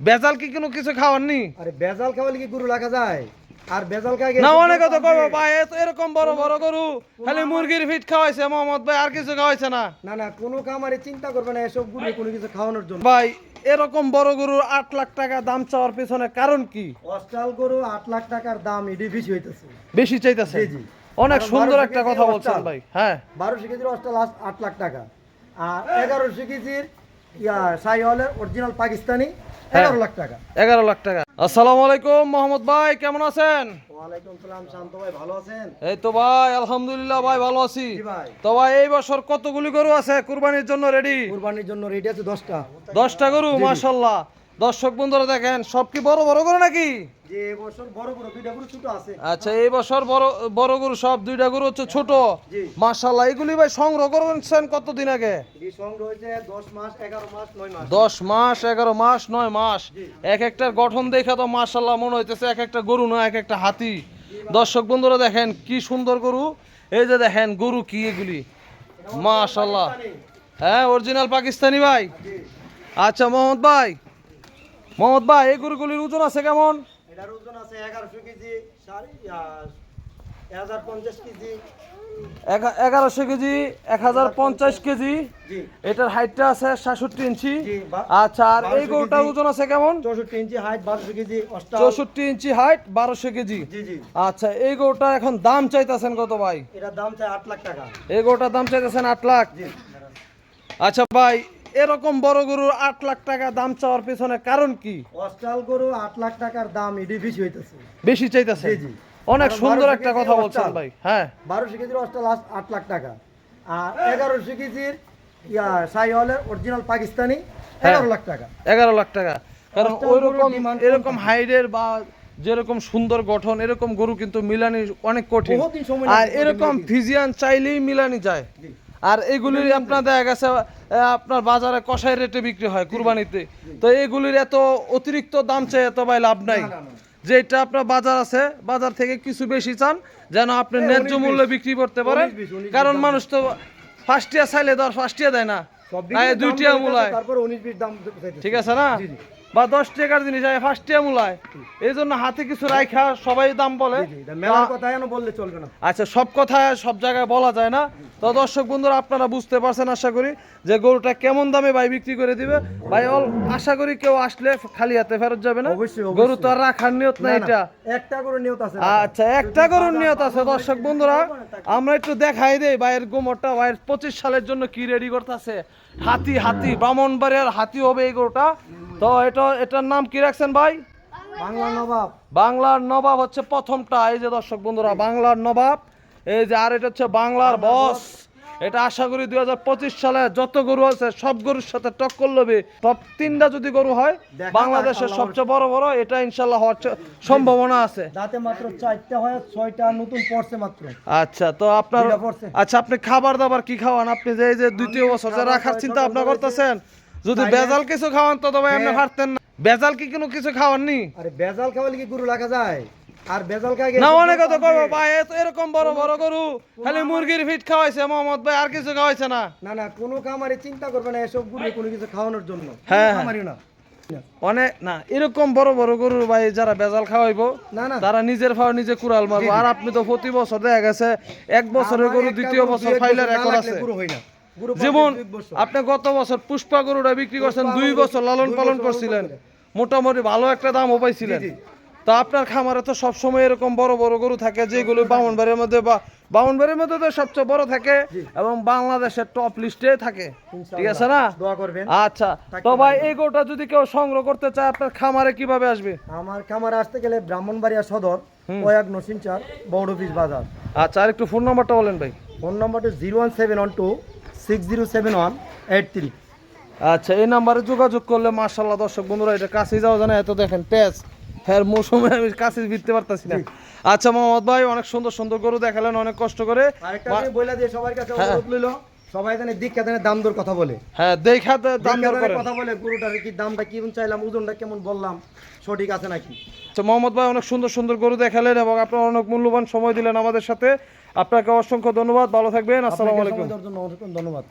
বেজাল কি কোনো কিছু খাওয়াননি? আরে বেজাল খাওয়ালে কি গরু রাখা যায়? আর বেজাল খাই না অনেক কথা কইবো ভাই তো এরকম বড় বড় গরু খালি মুরগির ফিট খাওয়াইছে মোহাম্মদ ভাই আর কিছু খাওয়াইছে না। না না কোনো কামারে চিন্তা করবে না এসব গরু কোনো কিছু খাওয়ানোর জন্য। ভাই এরকম বড় গরুর আট লাখ টাকা দাম চাওয়ার পেছনে কারণ কি? অস্টাল গরু আট লাখ টাকার দাম এডি বেশি হইতেছে। বেশি চাইতেছে? জি। অনেক সুন্দর একটা কথা বলছেন ভাই হ্যাঁ। বারোশো কেজির অস্টাল আস- আট লাখ টাকা। আর এগারোশো কেজির ইয়া সাইওয়ালের অরিজিনাল পাকিস্তানি। এগারো লাখ টাকা। এগারো লাখ টাকা। আসসালামু আলাইকুম মোহাম্মদ ভাই কেমন আছেন? ওয়ালাইকুম সালাম শান্ত ভাই ভালো আছেন? এই তো ভাই আলহামদুলিল্লাহ ভাই ভালো আছি। তো ভাই এই বছর কতগুলি গরু আছে? কুরবানির জন্য রেডি কুরবানির জন্য রেডি আছে দশটা। দশটা গরু মাশাল্লাহ। দর্শক বন্ধুরা দেখেন সব কি বড় বড় গরু নাকি? আচ্ছা এই বছর বড় বড় গরু সব দুইটা গরু হচ্ছে ছোট। জি। এগুলি ভাই সংগ্রহ করেছেন কতদিন আগে? দশ মাস এগারো মাস নয় মাস। নয়। এক একটার গঠন দেখে তো মাশাল্লাহ মনে হইতেছে এক একটা গরু না এক একটা হাতি। দর্শক বন্ধুরা দেখেন কি সুন্দর গরু। এই যে দেখেন গরু কি এগুলি? মাশাল্লাহ হ্যাঁ অরিজিনাল পাকিস্তানি ভাই। আচ্ছা মোহাম্মদ ভাই মোহাম্মদ ভাই এই গরুগুলির ওজন আছে কেমন? এটার ওজন আছে এগারোশো কেজি এগারোশো কেজি। এক হাজার পঞ্চাশ কেজি। জি। এটার হাইটটা আছে সাতষট্টি ইঞ্চি। জি, আচ্ছা আর এই গরুটার ওজন আছে কেমন? চৌষট্টি ইঞ্চি হাইট বারোশো কেজি চৌষট্টি ইঞ্চি হাইট বারোশো কেজি। জি জি। আচ্ছা এই গরুটা এখন দাম চাইতেছেন কত ভাই? এটার দাম চাই আট লাখ টাকা। এই গরুটার দাম চাইতেছেন আট লাখ। জি। আচ্ছা ভাই এরকম বড় গরুর আট লাখ টাকা দাম চাওয়ার পেছনে কারণ কি? অস্টাল গরু আট লাখ টাকার দাম এডি বেশি হইতেছে। বেশি চাইতেছে। অনেক সুন্দর একটা কথা বলছেন ভাই হ্যাঁ। বারোশো কেজির অস্টাল আস- আট লাখ টাকা। আর এগারোশো কেজির ইয়া সাইওয়ালের অরিজিনাল পাকিস্তানি হ্যাঁ। এগারো লাখ টাকা। এগারো লাখ টাকা। কারণ অস্টাল ওই রকম এরকম হাইডের বা যেরকম সুন্দর গঠন এরকম গরু কিন্তু মিলানি অনেক কঠিন। আর এরকম। ফিজিয়ান চাইলেই মিলানি যায়। আর এগুলির আপনার দেখা গেছে আপনার বাজারে কষাই রেটে বিক্রি হয় কুরবানিতে। তো এগুলির এত অতিরিক্ত দাম চেয়ে এত ভাই লাভ নাই। যেটা আপনার বাজার আছে বাজার থেকে কিছু বেশি চান যেন আপনি হ্যাঁ, ন্যায্য মূল্যে বিক্রি করতে পারেন। কারণ মানুষ তো ফার্স্টিয়া চাইলে ধর ফার্স্টিয়া দেয় না। দাম দুইটিয়া মূলায়। ঠিক আছে না। বা দশ টাকার জিনিস হয় ফার্স্টিয়া মূলায় এই জন্য হাতে কিছু রাইখা সবাই দাম বলে। জি, জি, এটা মেলার কথা এখনও বললে চলবে না। আচ্ছা সব কথা সব জায়গায় বলা যায় না। তো দর্শক বন্ধুরা আপনারা বুঝতে পারছেন আশা করি যে গরুটা কেমন দামে ভাই বিক্রি করে দিবে। ভাই অল আশা করি কেউ আসলে খালি হাতে ফেরত যাবে না। গরু তো আর রাখার নিয়ত না, এটা। একটা গরুর নিয়ত আছে। আচ্ছা একটা গরুর নিয়ত আছে দর্শক বন্ধুরা। আমরা একটু দেখাই দেই ভাইয়ের গোমরটা ভাইয়ের পঁচিশ সালের জন্য কি রেডি করতেছে। হাতি হাতি ব্রাহ্মণবাড়িয়ার হাতি হবে এই গরুটা। তো এটা এটার নাম কি রাখছেন ভাই? বাংলা নবাব। বাংলার নবাব হচ্ছে প্রথমটা। এই যে দর্শক বন্ধুরা বাংলার নবাব। এই যে আর এটা হচ্ছে বাংলার বস। এটা আশা করি দুই সালে যত গরু আছে সব গরুর সাথে টক্কর লবে টপ তিনটা যদি গরু হয় বাংলাদেশের সবচেয়ে বড় বড় এটা ইনশাল্লাহ হওয়ার সম্ভাবনা আছে। দাঁতে মাত্র চারটা হয় ছয়টা নতুন পড়ছে মাত্র। আচ্ছা তো আপনার আচ্ছা আপনি খাবার দাবার কি খাওয়ান? আপনি যে এই যে দ্বিতীয় বছর যে রাখার চিন্তা ভাবনা করতেছেন? যদি বেজাল কিছু খাওয়ান তো তবে আপনি হ্যাঁ। পারতেন না। বেজাল কি কোনো কিছু খাওয়াননি? আরে বেজাল খাওয়ালে কি গরু রাখা যায়? আর বেজাল খাই না অনেক কথা কইবো ভাই এ তো এরকম বড় বড় গরু। খালি মুরগির ফিট খাওয়াইছে মোহাম্মদ ভাই আর কিছু খাওয়াইছে না। না না কোনো কামারে চিন্তা করবে না এসব গরু কোনো কিছু খাওয়ানোর জন্য। হ্যাঁ, হ্যাঁ। কামারিও না। অনেক না এরকম বড় বড় গরু ভাই যারা বেজাল খাওয়াইবো না না। তারা নিজের ফাও নিজে কুড়াল মারবো। আর আপনি তো প্রতি বছর দেখা গেছে এক বছরের গরু দ্বিতীয় বছর ফাইলের না রেকর্ড আছে। যেমন আপনি গত বছর পুষ্পা গরুটা বিক্রি করছেন দুই বছর লালন পালন করছিলেন। মোটামুটি ভালো একটা দামও পাইছিলেন। জি। আপনার খামারে তো সবসময় এরকম বড় বড় গরু থাকে যেগুলো বামনবাড়ির মধ্যে বা বামনবাড়ির মধ্যে তো সবচেয়ে বড় থাকে এবং বাংলাদেশের টপ লিস্টে থাকে। ঠিক আছে না? দোয়া করবেন। আচ্ছা তো ভাই এই গরুটা যদি কেউ সংগ্রহ করতে চায় আপনার খামারে কীভাবে আসবে? আমার খামারে আসতে গেলে ব্রাহ্মণবাড়িয়া সদর কয়েক নসিনচার বড় বাজার। আচ্ছা আর একটু ফোন নাম্বারটা বলেন ভাই। ফোন নম্বরটা zero one seven one two six zero seven one eight three. আচ্ছা এই নাম্বারে যোগাযোগ করলে মার্শাল্লাহ দর্শক বন্ধুরা এটা কাছে যাওয়া জানা এত দেখেন তেজ হ্যাঁ মৌসুমে আমি কাছে ফিরতে পারতাছি না। আচ্ছা মোহাম্মদ ভাই অনেক সুন্দর সুন্দর গরু দেখালেন অনেক কষ্ট করে। বলে দিয়ে সবার কাছে হ্যাঁ। অনুরোধ লইল সবাই জানে দীক্ষা জানে দাম দর কথা বলে। হ্যাঁ দেখা দাম দর কথা বলে গরুটার কি দামটা কি চাইলাম ওজনটা কেমন বললাম সঠিক আছে নাকি? তো মোহাম্মদ ভাই অনেক সুন্দর সুন্দর গরু দেখালেন এবং আপনার অনেক মূল্যবান সময় দিলেন আমাদের সাথে। আপনাকে অসংখ্য ধন্যবাদ ভালো থাকবেন আসসালামু আলাইকুম। ধন্যবাদ।